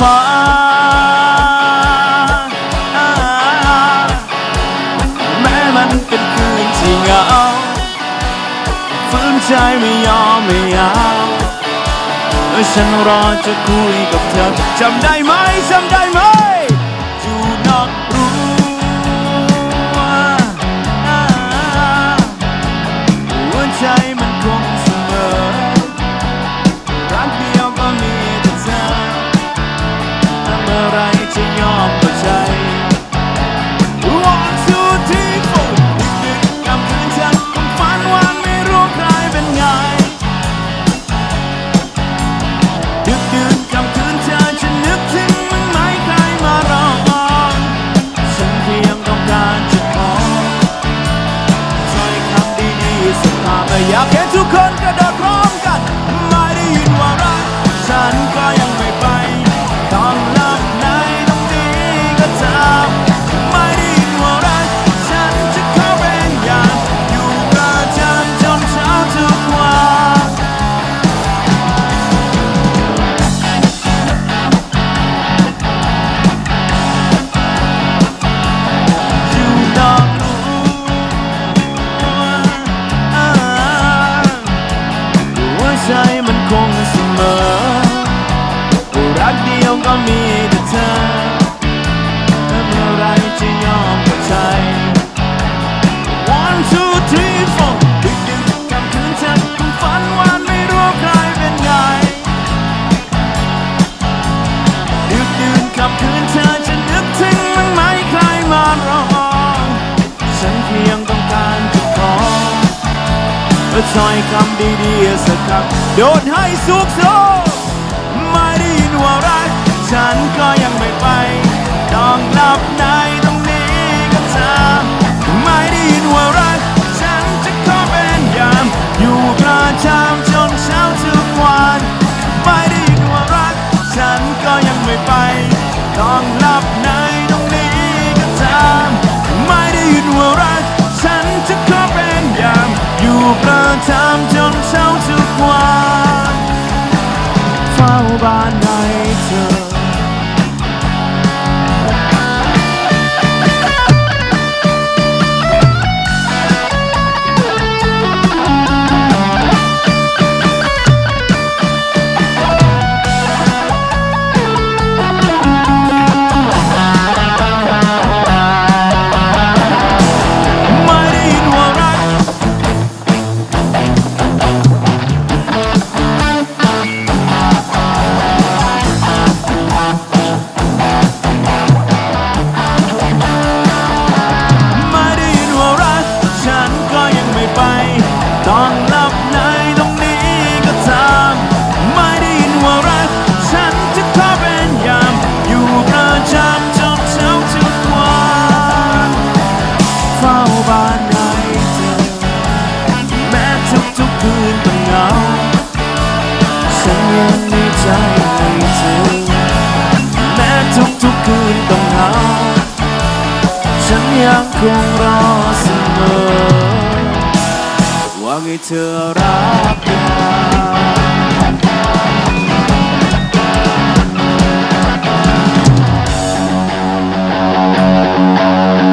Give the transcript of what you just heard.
ฟ้า แม้มันเป็นคืนที่เหงาฝืนใจไม่ยอมไม่ยาวฉันรอจะคุยกับเธอจำได้ไหมจำได้ไหมอยู่นอกรู้ว่าหัวใจมัน อยากเห็นทุกคนกระโดด มันคงเสม เพื่อถ้อยคำดีๆสักคำโดนให้สุขโซไม่ได้ยินว่ารัก ฉันก็ยังไม่ไป ต้องหลับในตรงนี้ก็ตามไม่ได้ยินว่ารัก ฉันจะขอเป็นยาม อยู่ประจำจนเช้าทุกวันไม่ได้ยินว่ารัก ฉันก็ยังไม่ไป ต้องหลับ บ้านในเธอ ยังมีใจให้เธอแม้ทุกทุกคืนต้องเหงาฉันยังคงรอเสมอว่าให้เธอรักกัน